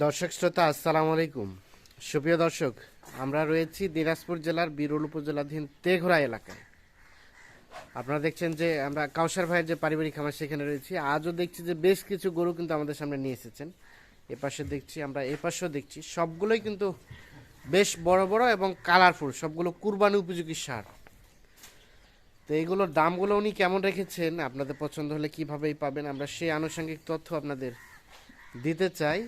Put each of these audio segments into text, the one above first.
দর্শক শ্রোতা, আসসালামু আলাইকুম। সুপ্রিয় দর্শক, আমরা রয়েছি দিনাজপুর জেলার বিরুল উপজেলাধীন তেঘরা এলাকায়। আপনারা দেখছেন যে আমরা কাউসার ভাইয়ের যে পারিবারিক খামার সেখানে রয়েছি। আজও দেখছি যে বেশ কিছু গরু কিন্তু আমাদের সামনে নিয়ে এসেছেন। এপাশে দেখছি, আমরা এপাশেও দেখছি, সবগুলোই কিন্তু বেশ বড় বড় এবং কালারফুল, সবগুলো কুরবানি উপযোগী সার। তো এইগুলোর দামগুলো উনি কেমন রেখেছেন, আপনাদের পছন্দ হলে কীভাবেই পাবেন, আমরা সেই আনুষঙ্গিক তথ্য আপনাদের দিতে চাই।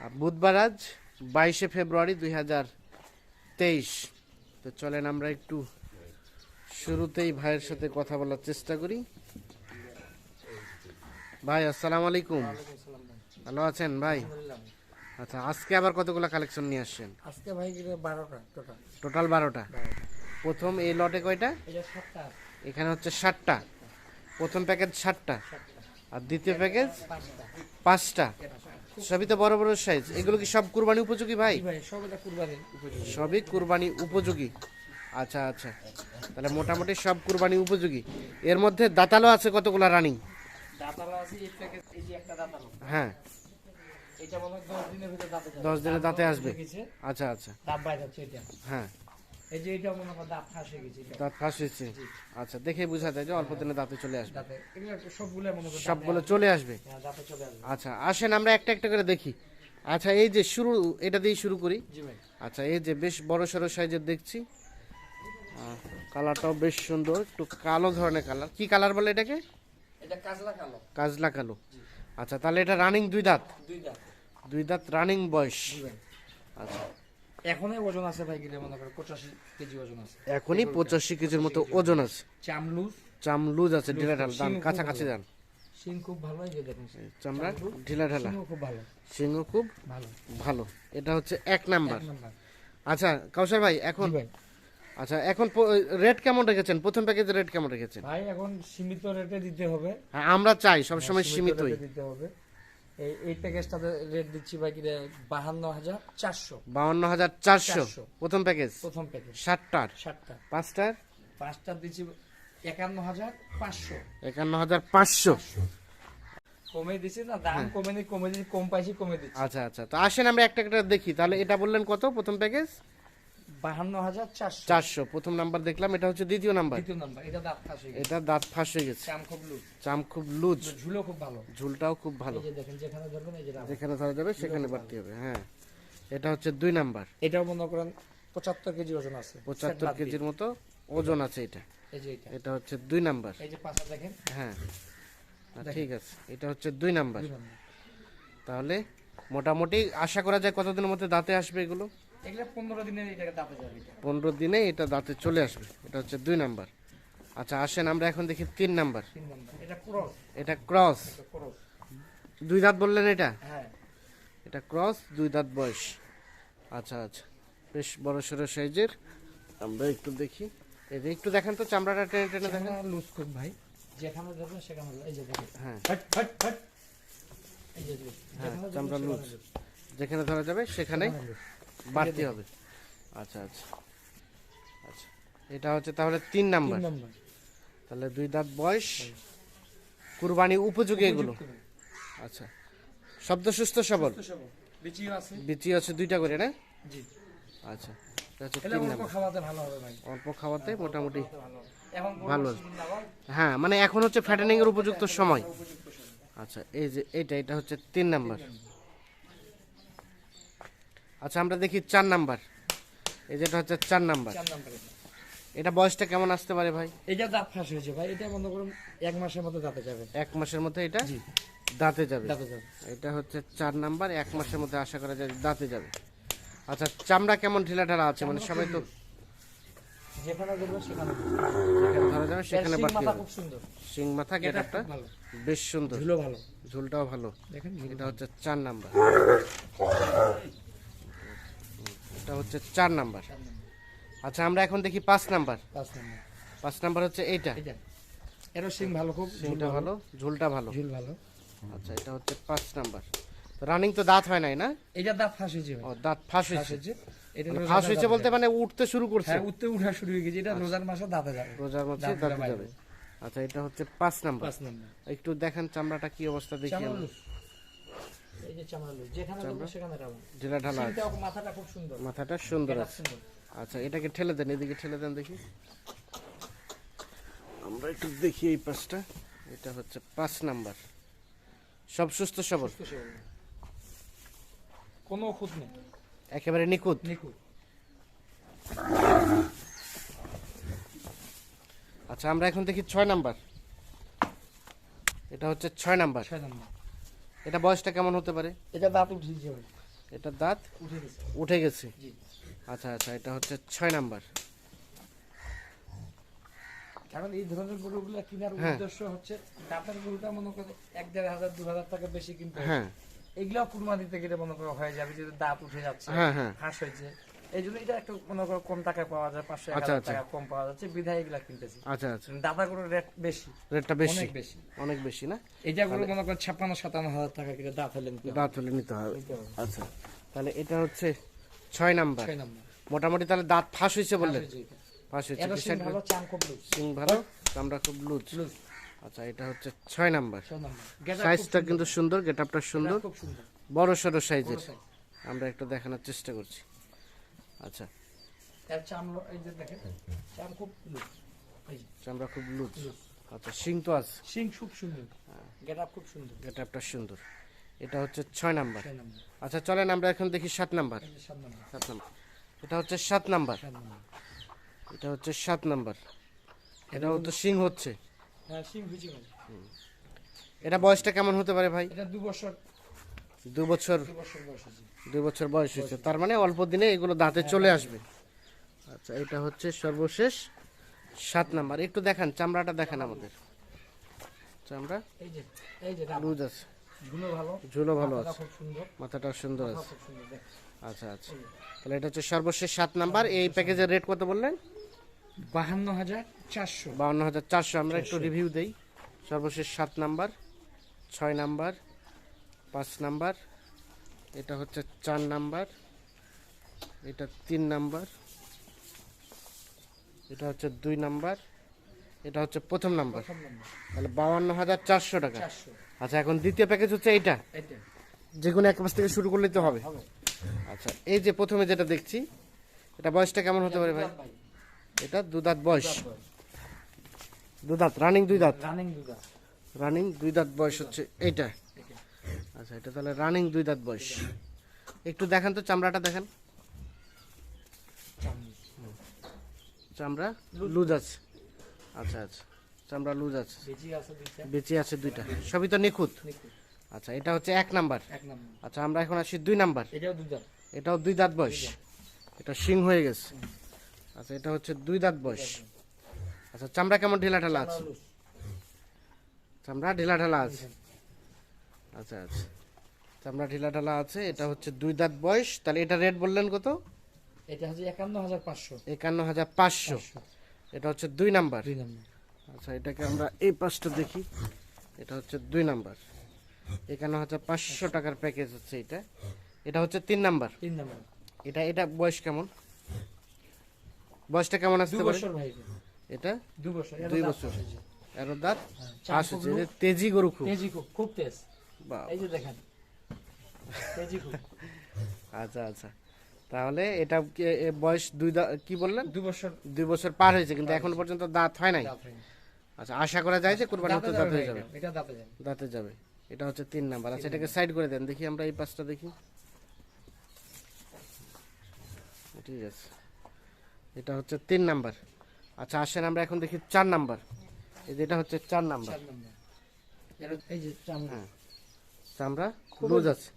বুধবার আজ বাইশে ফেব্রুয়ারি দুই হাজার তেইশ। তো চলেন আমরা একটু শুরুতেই ভাইয়ের সাথে কথা বলার চেষ্টা করি। ভাই আসসালামু আলাইকুম। ভালো আছেন ভাই? আচ্ছা আজকে আবার কতগুলো কালেকশন নিয়ে আসছেন? আজকে ভাই বারোটা টোটাল টোটাল বারোটা। প্রথম এই লটে কয়টা? এখানে হচ্ছে ষাটটা প্রথম প্যাকেজ ষাটটা আর দ্বিতীয় প্যাকেজ পাঁচটা। সবই তো বড় বড় সাইজ এগুলো কি সব কুরবানি উপযোগী ভাই? ভাই সব এটা কুরবানির উপযোগী। সবই কুরবানি উপযোগী। আচ্ছা আচ্ছা। তাহলে মোটামুটি সব কুরবানি উপযোগী। এর মধ্যে দাতালো আছে কতগুলা রানিং? দাঁতালো আছে এই প্যাকেজ এই যে একটা দাঁতালো হ্যাঁ। এটা দশ দিনের ভিতরে দাঁতে যাবে। দশ দিনে দাঁতে আসবে। আচ্ছা আচ্ছা। হ্যাঁ। এই যে এটা মনে দাঁত ফাঁসে গেছে দাঁত ফাঁস আচ্ছা দেখে বোঝা যায় যে অল্প দিনে দাঁতে চলে আসবে। সবগুলো মনে সবগুলো চলে আসবে? হ্যাঁ, দাঁতে চলে আসবে। আচ্ছা আসেন আমরা একটা একটা করে দেখি। আচ্ছা এই যে শুরু এটা দিয়ে শুরু করি। আচ্ছা এই যে বেশ বড় সড়ো সাইজের দেখছি। কালারটাও বেশ সুন্দর একটু কালো ধরনের কালার। কি কালার বলে এটাকে? এটা কাজলা কালো। কাজলা কালো। আচ্ছা তাহলে এটা রানিং দুই দাঁত? দুই দাঁত। দুই দাঁত রানিং বয়স। আচ্ছা এখনই ওজন আছে ভাই গেলে মনে করো পঁচাশি কেজি ওজন আছে। এখনই পঁচাশি কেজির মতো ওজন আছে। চামলুজ চাম লুজ আছে ঢিলা ঢালা দাম কাছাকাছি। দান সিং খুব ভালো এই যে দেখুন। চামড়া ঢিলা ঢালা খুব ভালো। সিংহ খুব ভালো। ভালো। এটা হচ্ছে এক নাম্বার। আচ্ছা কাউসার ভাই এখন আচ্ছা এখন রেট কেমন রেখেছেন? প্রথম প্যাকেজের রেট কেমন রেখেছেন? ভাই এখন সীমিত রেটে দিতে হবে। হ্যাঁ, আমরা চাই সবসময় সীমিতই। রেটে দিতে হবে। এই এই প্যাকেজটাতে রেট দিচ্ছি ভাই কিরে বাহান্ন হাজার চারশো। বাউন্ন হাজার চারশো। প্রথম প্যাকেজ প্রথম প্যাকেজ ষাটটার ষাটটা পাঁচটার? পাঁচটা দিচ্ছি একান্ন হাজার পাঁচশো। একান্ন হাজার পাঁচশো। কমে দিছি না দাম। কমে নি কমে দিচ্ছি কম পাইছি কমে দিচ্ছি। আচ্ছা আচ্ছা। তো আসেন আমরা একটা একটা দেখি। তাহলে এটা বললেন কত প্রথম প্যাকেজ বাহান্ন চারশো। প্রথম নাম্বার দেখলাম এটা হচ্ছে দ্বিতীয় নাম্বার। এটা দাঁত ফাঁসে হয়ে গেছে। চাম খুব লুজ। ঝুলো খুব ভালো। ঝুলটাও খুব ভালো। যেখানে ধরা যাবে সেখানে বাড়তি হবে হ্যাঁ। এটা হচ্ছে দুই নাম্বার। এটাও মনে করেন পঁচাত্তর কেজি ওজন আছে। পঁচাত্তর কেজির মতো ওজন আছে এটা। এটা। হচ্ছে দুই নাম্বার। দেখেন। হ্যাঁ। আহ, ঠিক আছে। এটা হচ্ছে দুই নাম্বার। তাহলে মোটামুটি আশা করা যায় কতদিনের মধ্যে দাঁতে আসবে এগুলো? পনেরো এটা। দিনে এটা দাঁতে চলে আসবে। এটা হচ্ছে দুই নাম্বার। আচ্ছা আসেন আমরা এখন দেখি তিন নাম্বার। এটা ক্রস। এটা এটা দুই দাঁত বললেন এটা? হ্যাঁ। এটা ক্রস দুই দাঁত বয়স। আচ্ছা আচ্ছা। বেশ বড় সড়ো সাইজের। আমরা একটু দেখি। এই যে একটু দেখেন তো চামড়াটা টেনে টেনে দেখেন। লুজ খুব ভাই। যেখানে যাবেন সেখানে এই যে দেখেন। হ্যাঁ। হট হট হট এই যে। হ্যাঁ, চামড়া loose। যেখানে ধরা যাবে সেখানে। বাড়তি হবে। আচ্ছা আচ্ছা। আচ্ছা। এটা হচ্ছে তাহলে তিন নাম্বার। তাহলে দুই দাঁত বয়স কুরবানি উপযোগী এগুলো। আচ্ছা। শব্দ সুস্থ সবল। বিচি আছে। দুইটা করে না? আচ্ছা। এটা অল্প খাওয়াতে মোটামুটি ভালো হ্যাঁ মানে এখন হচ্ছে ফ্যাটেনিং এর উপযুক্ত সময়। আচ্ছা এই যে এইটা এটা হচ্ছে তিন নাম্বার। আচ্ছা আমরা দেখি চার নাম্বার। এই যেটা হচ্ছে চার নাম্বার। চার নাম্বারে এটা। বয়সটা কেমন আসতে পারে ভাই? এটা দাঁত ফাঁস হয়েছে ভাই এটা মনে করুন এক মাসের মধ্যে দাঁতে যাবে। এক মাসের মধ্যে এটা দাঁতে যাবে। দাঁতে যাবে। এটা হচ্ছে চার নাম্বার এক মাসের মধ্যে আশা করা যায় দাঁতে যাবে। আচ্ছা চামড়া কেমন ঢিলা ঢালা আছে? মানে সবাই তো যেখানে ধরা যাবে সেখানে সিং মাথা বেশ সুন্দর। ঝুলো ভালো। ঝুলটাও ভালো। এটা হচ্ছে চার নাম্বার। হচ্ছে চার নাম্বার। আচ্ছা আমরা এখন দেখি পাঁচ নাম্বার। পাঁচ নাম্বার। পাঁচ নাম্বার হচ্ছে এইটা। এটা এরও সিং ভালো খুব সিংটা ভালো। ঝুলটা ভালো। ঝুল ভালো। আচ্ছা এটা হচ্ছে পাঁচ নাম্বার। রানিং তো দাঁত হয় নাই না? এটা দাঁত ফাঁস হয়েছে ও দাঁত ফাঁস হয়েছে। এটা মানে ফাঁস হয়েছে বলতে মানে উঠতে শুরু করছে। হ্যাঁ উঠতে উঠা শুরু হয়ে গেছে। এটা রোজার মাসে দাঁতে যাবে। রোজার দাঁতটা দাঁতে যাবে। আচ্ছা এটা হচ্ছে পাঁচ নাম্বার। পাঁচ নাম্বার। একটু দেখেন চামড়াটা কি অবস্থা দেখি আমরা। Loose। এই যে চামড়া যেখানে দেখব সেখানে রাবার ঢিলা ঢালা আছে। মাথাটা খুব সুন্দর। মাথাটা সুন্দর আছে। আচ্ছা এটাকে ঠেলে দেন এদিকে ঠেলে দেন দেখি। আমরা একটু দেখি এই পাঁচটা এটা হচ্ছে পাঁচ নাম্বার। সব সুস্থ সবল। কোনো খুঁত নেই। একেবারে নিখুঁত? নিখুঁত। আচ্ছা আমরা এখন দেখি ছয় নাম্বার। এটা হচ্ছে ছয় নাম্বার। ছয় নম্বর। এটা বয়সটা কেমন হতে পারে? এটা দাঁত উঠে গেছে এটা দাঁত উঠে গেছে। উঠে গেছে? জি। আচ্ছা আচ্ছা এটা হচ্ছে ছয় নাম্বার। কারণ এই ধরনের গরুগুলো কেনার হ্যাঁ। উদ্দেশ্য হচ্ছে দাঁতের গরুটা মনে করে এক দেড় হাজার দু হাজার টাকা বেশি কিনতে হয়। হ্যাঁ। এগুলো কুরবানিতে গেলে মনে করে হয়ে যাবে যে দাঁত উঠে যাচ্ছে হ্যাঁ, হ্যাঁ। হাঁস হয়েছে। এই জন্য এটা একটু মনে করো কম টাকায় পাওয়া যায় পাঁচশো আচ্ছা, আচ্ছা। টাকা কম পাওয়া যাচ্ছে। বিধায় এগুলা কিনতেছি। আচ্ছা আচ্ছা। দাদা গরুর রেট বেশি। রেটটা বেশি। অনেক বেশি। অনেক বেশি না? এটা গরু মনে করো ছাপ্পান্ন সাতান্ন হাজার টাকা কিনে দাঁত হলে দাঁত হলে নিতে হবে। আচ্ছা। তাহলে এটা হচ্ছে ছয় নাম্বার। ছয় নম্বর। মোটামুটি তাহলে দাঁত ফাঁস হয়েছে বললেন। ফাঁস হয়েছে। সিং ভালো চামড়া খুব লুজ আচ্ছা এটা হচ্ছে ছয় নাম্বার। নম্বর। সাইজটা কিন্তু সুন্দর গেট আপটা সুন্দর। খুব বড় সড়ো সাইজের আমরা একটু দেখানোর চেষ্টা করছি। আচ্ছা। এর চাম লো- এই যে দেখেন চাম খুব লুজ এই চামড়া খুব লুজ আচ্ছা সিং তো আছে? সিং খুব সুন্দর। গেট খুব সুন্দর। গেট আপটা সুন্দর। এটা হচ্ছে ছয় নাম্বার। আচ্ছা চলেন আমরা এখন দেখি সাত নাম্বার। সাত নম্বর। এটা হচ্ছে সাত নাম্বার। এটা হচ্ছে সাত নাম্বার। এটাও তো সিং হচ্ছে। হ্যাঁ হয়েছে এটা বয়সটা কেমন হতে পারে ভাই? এটা দু বছর দু বছর দু বছর বয়স দুই বছর বয়স হয়েছে। তার মানে অল্প দিনে এগুলো দাঁতে চলে আসবে। আচ্ছা এটা হচ্ছে সর্বশেষ সাত নাম্বার। একটু দেখান চামড়াটা দেখান আমাদের। চামড়া? লুজ আছে। ঝুলো ভালো? আছে। মাথাটা সুন্দর আছে আচ্ছা আচ্ছা। তাহলে এটা হচ্ছে সর্বশেষ সাত নাম্বার। এই প্যাকেজের রেট কত বললেন? বাহান্ন হাজার চারশো। বাউন্ন হাজার চারশো। আমরা একটু রিভিউ দেই। সর্বশেষ সাত নাম্বার ছয় নাম্বার পাঁচ নাম্বার এটা হচ্ছে চার নাম্বার এটা তিন নাম্বার এটা হচ্ছে দুই নাম্বার এটা হচ্ছে প্রথম নাম্বার। তাহলে বাউন্ন হাজার চারশো টাকা। আচ্ছা এখন দ্বিতীয় প্যাকেজ হচ্ছে এইটা। যে কোনো এক মাস থেকে শুরু করলেই তো হবে। আচ্ছা এই যে প্রথমে যেটা দেখছি এটা বয়সটা কেমন হতে পারে ভাই? এটা দু দাঁত বয়স। দু দাঁত রানিং দুই দাঁত। রানিং দুধা রানিং দুই দাঁত বয়স হচ্ছে এইটা। আচ্ছা এটা তাহলে রানিং দুই দাঁত বয়স। একটু দেখান তো চামড়াটা দেখেন। চামড়া লুজ আছে। আচ্ছা আচ্ছা চামড়া লুজ আছে। বেঁচে আছে দুইটা। সবই তো নিখুঁত। আচ্ছা এটা হচ্ছে এক নাম্বার। আচ্ছা আমরা এখন আসি দুই নাম্বার। এটাও দুই দাঁত। বয়স। এটা শিং হয়ে গেছে। আচ্ছা এটা হচ্ছে দুই দাঁত বয়স। আচ্ছা চামড়া কেমন ঢিলা ঢালা আছে? চামড়া ঢিলা ঢালা আছে। আচ্ছা আচ্ছা। চামড়া ঢিলা ঢালা আছে এটা হচ্ছে দুই দাঁত বয়স। তাহলে এটা রেট বললেন কত? এটা হচ্ছে একান্ন হাজার পাঁচশো। একান্ন হাজার পাঁচশো। এটা হচ্ছে দুই নাম্বার। দুই নম্বর। আচ্ছা এটাকে আমরা এই পাঁচটা দেখি। এটা হচ্ছে দুই নাম্বার। একান্ন হাজার পাঁচশো টাকার প্যাকেজ হচ্ছে এটা। এটা হচ্ছে তিন নাম্বার। তিন নম্বর। এটা এটা বয়স কেমন? বয়সটা কেমন আসতে পারে? এটা? দু বছর দুই বছর। এর দাঁত হ্যাঁ, হচ্ছে তেজি গরু খুব। তেজি খুব তেজ। এই যে দেখেন। আচ্ছা আচ্ছা। তাহলে এটা বয়স দুই কি বললেন? দু বছর। দুই বছর পার হয়েছে কিন্তু এখন পর্যন্ত দাঁত হয় নাই? আচ্ছা আশা করা যায় যে কোরবানি হতে দাঁত হয়ে যাবে। এটা, দাঁতে যাবে। দাঁতে যাবে। এটা হচ্ছে তিন নাম্বার। আচ্ছা এটাকে সাইড করে দেন। দেখি আমরা এই পাঁচটা দেখি। ঠিক আছে। এটা হচ্ছে তিন নাম্বার। আচ্ছা আসেন আমরা এখন দেখি চার নাম্বার। এই যে এটা হচ্ছে চার নাম্বার। চার নম্বর। এই যে চামড়া। হ্যাঁ। চামড়া লুজ আছে।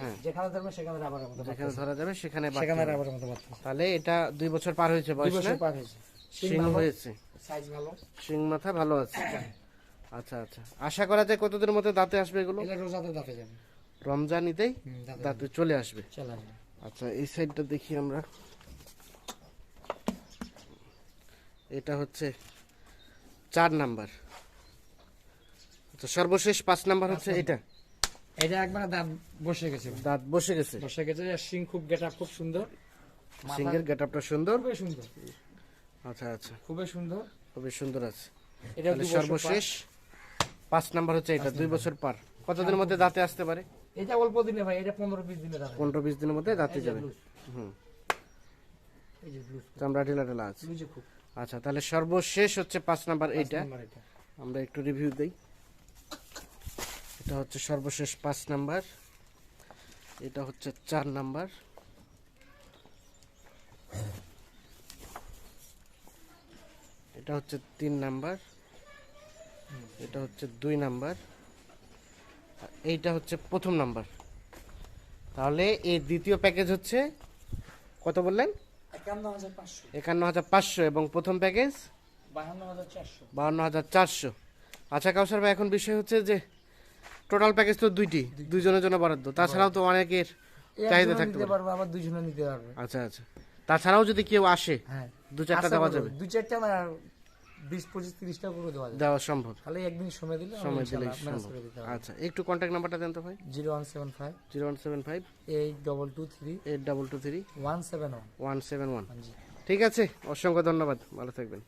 হ্যাঁ। যেখানে সেখানে রাবারের মতো যেখানে ধরা যাবে সেখানে সেখানে রাবারের মতো তাহলে এটা দুই বছর পার হয়েছে বয়স বছর পার হয়েছে। শিং হয়েছে। সাইজ ভালো? শিং মাথা ভালো আছে। আচ্ছা আচ্ছা। আশা করা যায় কতদিনের মধ্যে দাঁতে আসবে এগুলো? রোজাতে দাঁতে যাবে। রমজান ঈদেই দাঁতে দাঁতে চলে আসবে। চলে আসবে। আচ্ছা এই সাইডটা দেখি আমরা। এটা হচ্ছে চার নাম্বার। আচ্ছা সর্বশেষ পাঁচ নাম্বার হচ্ছে এটা। এটা একবার দাঁত বসে গেছে। দাঁত বসে গেছে। বসে গেছে শিং খুব গেট খুব সুন্দর। সিঙ্গের গেট আপটা সুন্দর। খুবই সুন্দর। আচ্ছা আচ্ছা। খুবই সুন্দর। খুবই সুন্দর আছে। এটা সর্বশেষ পাঁচ নাম্বার হচ্ছে এটা দুই বছর পার। কতদিনের মধ্যে দাঁতে আসতে পারে? এটা অল্প দিনে ভাই এটা পনেরো বিশ দিনে দাঁড়ায় পনেরো বিশ দিনের মধ্যে দাঁতে যাবে। হুম। চামড়া ঢিলা ঢিলা আছে। আচ্ছা তাহলে সর্বশেষ হচ্ছে পাঁচ নাম্বার এইটা। আমরা একটু রিভিউ দেই। এটা হচ্ছে সর্বশেষ পাঁচ নাম্বার। এটা হচ্ছে চার নাম্বার। এটা হচ্ছে তিন নাম্বার। এটা হচ্ছে দুই নাম্বার। এইটা হচ্ছে প্রথম নাম্বার। তাহলে এই দ্বিতীয় প্যাকেজ হচ্ছে কত বললেন? একান্ন হাজার পাঁচশো এবং প্রথম প্যাকেজ? বাহান্ন হাজার চারশো। বাউন্ন হাজার চারশো। আচ্ছা কাউসার ভাই এখন বিষয় হচ্ছে যে টোটাল প্যাকেজ তো দুইটি দুইজনের জন্য বরাদ্দ। তাছাড়াও তো অনেকের চাহিদা থাকতে পারবে আবার দুজনে নিতে পারবে। আচ্ছা আচ্ছা। তাছাড়াও যদি কেউ আসে হ্যাঁ। দু চারটা দেওয়া যাবে। দু চারটা না বিশ পঁচিশ তিরিশটা করে দেওয়া যাবে। দেওয়া সম্ভব। তাহলে একদিন সময় দিলে সময় হবে আচ্ছা একটু কন্ট্যাক্ট নাম্বারটা দেন তো ভাই। Zero one seven five. Zero one seven five. Eight double two three. Eight double two three. One seven one. One seven one. জি। ঠিক আছে অসংখ্য ধন্যবাদ। ভালো থাকবেন।